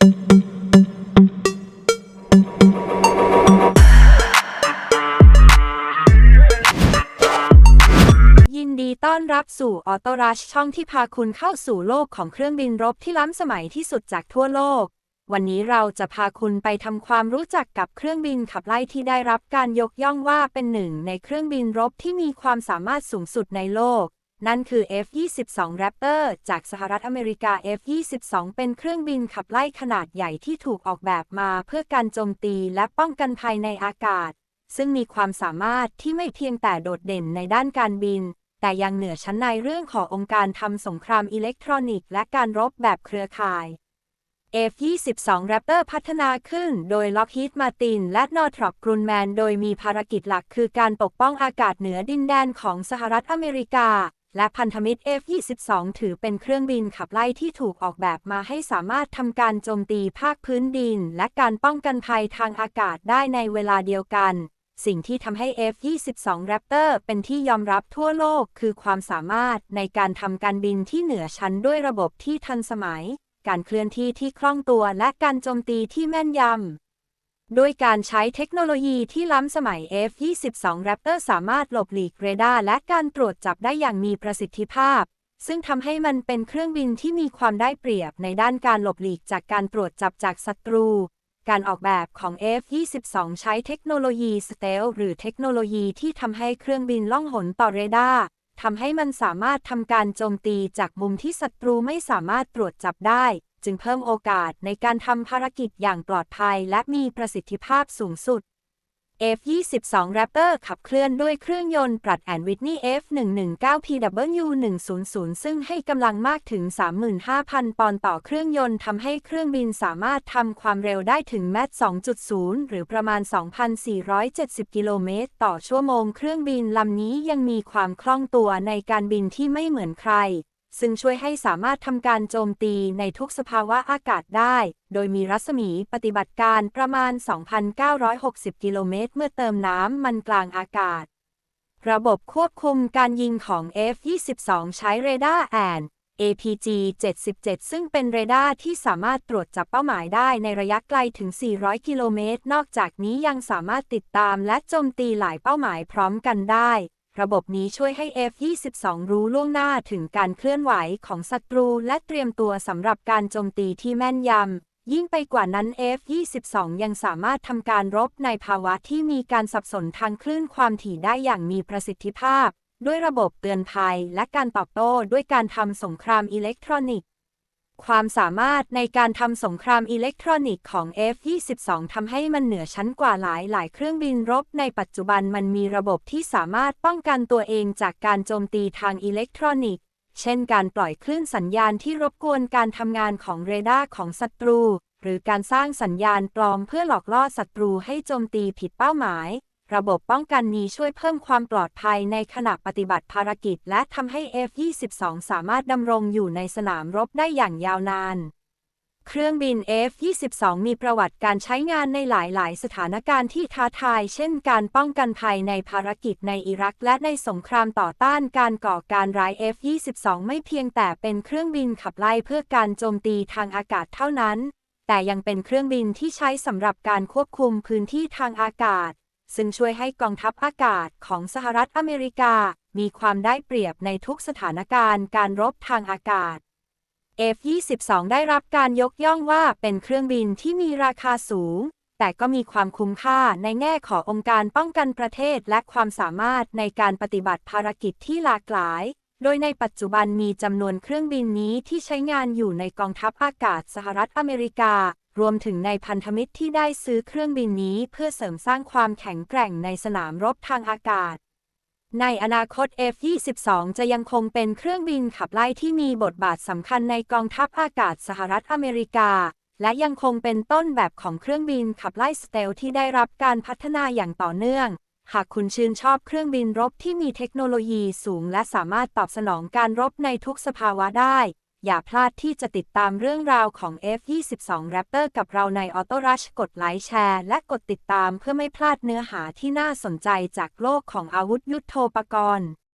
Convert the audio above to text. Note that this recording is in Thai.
ยินดีต้อนรับสู่ออโตรัชช่องที่พาคุณเข้าสู่โลกของเครื่องบินรบที่ล้ำสมัยที่สุดจากทั่วโลก วันนี้เราจะพาคุณไปทำความรู้จักกับเครื่องบินขับไล่ที่ได้รับการยกย่องว่าเป็นหนึ่งในเครื่องบินรบที่มีความสามารถสูงสุดในโลก นั่นคือ F-22 Raptor จากสหรัฐอเมริกา F-22 เป็นเครื่องบินขับไล่ขนาดใหญ่ที่ถูกออกแบบมาเพื่อการโจมตีและป้องกันภัยในอากาศ ซึ่งมีความสามารถที่ไม่เพียงแต่โดดเด่นในด้านการบิน แต่ยังเหนือชั้นในเรื่องขององค์การทำสงครามอิเล็กทรอนิกส์และการรบแบบเครือข่าย F-22 Raptor พัฒนาขึ้นโดย Lockheed Martin และ Northrop Grumman โดยมีภารกิจหลักคือการปกป้องอากาศเหนือดินแดนของสหรัฐอเมริกา และพันธมิตร F-22 ถือเป็นเครื่องบินขับไล่ที่ถูกออกแบบมาให้สามารถทำการโจมตีภาคพื้นดิน และการป้องกันภัยทางอากาศได้ในเวลาเดียวกัน สิ่งที่ทำให้ F-22 Raptor เป็นที่ยอมรับทั่วโลกคือความสามารถในการทำการบินที่เหนือชั้นด้วยระบบที่ทันสมัย การเคลื่อนที่ที่คล่องตัวและการโจมตีที่แม่นยำ ด้วยการใช้เทคโนโลยีที่ล้ำสมัย F-22 Raptor สามารถหลบหลีกเรดาร์และการตรวจจับได้อย่างมีประสิทธิภาพ ซึ่งทำให้มันเป็นเครื่องบินที่มีความได้เปรียบในด้านการหลบหลีกจากการตรวจจับจากศัตรู การออกแบบของ F-22 ใช้เทคโนโลยีสเตลหรือเทคโนโลยีที่ทำให้เครื่องบินล่องหนต่อเรดาร์ทำให้มันสามารถทำการโจมตีจากมุมที่ศัตรูไม่สามารถตรวจจับได้ จึงเพิ่มโอกาสในการทำภารกิจอย่างปลอดภัยและมีประสิทธิภาพสูงสุด F-22 Raptor ขับเคลื่อนด้วยเครื่องยนต์ปรัดแอนวิทนี่ F-119PW100 ซึ่งให้กำลังมากถึง 35,000 ปอนด์ต่อเครื่องยนต์ทำให้เครื่องบินสามารถทำความเร็วได้ถึงแมต2.0 หรือประมาณ 2,470 กิโลเมตรต่อชั่วโมง เครื่องบินลำนี้ยังมีความคล่องตัวในการบินที่ไม่เหมือนใคร ซึ่งช่วยให้สามารถทำการโจมตีในทุกสภาวะอากาศได้ โดยมีรัศมีปฏิบัติการประมาณ 2,960 กิโลเมตร เมื่อเติมน้ำมันกลางอากาศ ระบบควบคุมการยิงของ F-22 ใช้เรดาร์แอน APG-77 ซึ่งเป็นเรดาร์ที่สามารถตรวจจับเป้าหมายได้ในระยะไกลถึง 400 กิโลเมตร นอกจากนี้ยังสามารถติดตามและโจมตีหลายเป้าหมายพร้อมกันได้ ระบบนี้ช่วยให้ F-22 รู้ล่วงหน้าถึงการเคลื่อนไหวของศัตรู และเตรียมตัวสำหรับการโจมตีที่แม่นยำ ยิ่งไปกว่านั้น F-22 ยังสามารถทำการรบในภาวะที่มีการสับสนทางคลื่นความถี่ได้อย่างมีประสิทธิภาพ ด้วยระบบเตือนภัยและการตอบโต้ด้วยการทำสงครามอิเล็กทรอนิกส์ ความสามารถในการทำสงครามอิเล็กทรอนิกส์ของ F-22 ทำให้มันเหนือชั้นกว่าหลายหลายเครื่องบินรบ ในปัจจุบันมันมีระบบที่สามารถป้องกันตัวเองจากการโจมตีทางอิเล็กทรอนิกส์ เช่นการปล่อยคลื่นสัญญาณที่รบกวนการทำงานของเรดาร์ของศัตรู หรือการสร้างสัญญาณปลอมเพื่อหลอกล่อศัตรูให้โจมตีผิดเป้าหมาย ระบบป้องกันนี้ช่วยเพิ่มความปลอดภัยในขณะปฏิบัติภารกิจ และทำให้ F-22 สามารถดำรงอยู่ในสนามรบได้อย่างยาวนาน เครื่องบิน F-22 มีประวัติการใช้งานในหลาย ๆ สถานการณ์ที่ท้าทาย เช่นการป้องกันภัยในภารกิจในอิรัก และในสงครามต่อต้านการก่อการร้าย F-22 ไม่เพียงแต่เป็นเครื่องบินขับไล่เพื่อการโจมตีทางอากาศเท่านั้น แต่ยังเป็นเครื่องบินที่ใช้สำหรับการควบคุมพื้นที่ทางอากาศ ซึ่งช่วยให้กองทัพอากาศของสหรัฐอเมริกา มีความได้เปรียบในทุกสถานการณ์การรบทางอากาศ F-22 ได้รับการยกย่องว่าเป็นเครื่องบินที่มีราคาสูง แต่ก็มีความคุ้มค่าในแง่ขององค์การป้องกันประเทศและความสามารถในการปฏิบัติภารกิจที่หลากหลาย โดยในปัจจุบันมีจำนวนเครื่องบินนี้ที่ใช้งานอยู่ในกองทัพอากาศสหรัฐอเมริกา รวมถึงในพันธมิตรที่ได้ซื้อเครื่องบินนี้เพื่อเสริมสร้างความแข็งแกร่งในสนามรบทางอากาศ ในอนาคต F-22 จะยังคงเป็นเครื่องบินขับไล่ที่มีบทบาทสำคัญในกองทัพอากาศสหรัฐอเมริกา และยังคงเป็นต้นแบบของเครื่องบินขับไล่สเตลที่ได้รับการพัฒนาอย่างต่อเนื่องหากคุณชื่นชอบเครื่องบินรบที่มีเทคโนโลยีสูงและสามารถตอบสนองการรบในทุกสภาวะได้ อย่าพลาดที่จะติดตามเรื่องราวของ F-22 Raptor กับเราใน Auto Rush กดไลค์แชร์ และกดติดตามเพื่อไม่พลาดเนื้อหาที่น่าสนใจจากโลกของอาวุธยุโทโธปกรณ์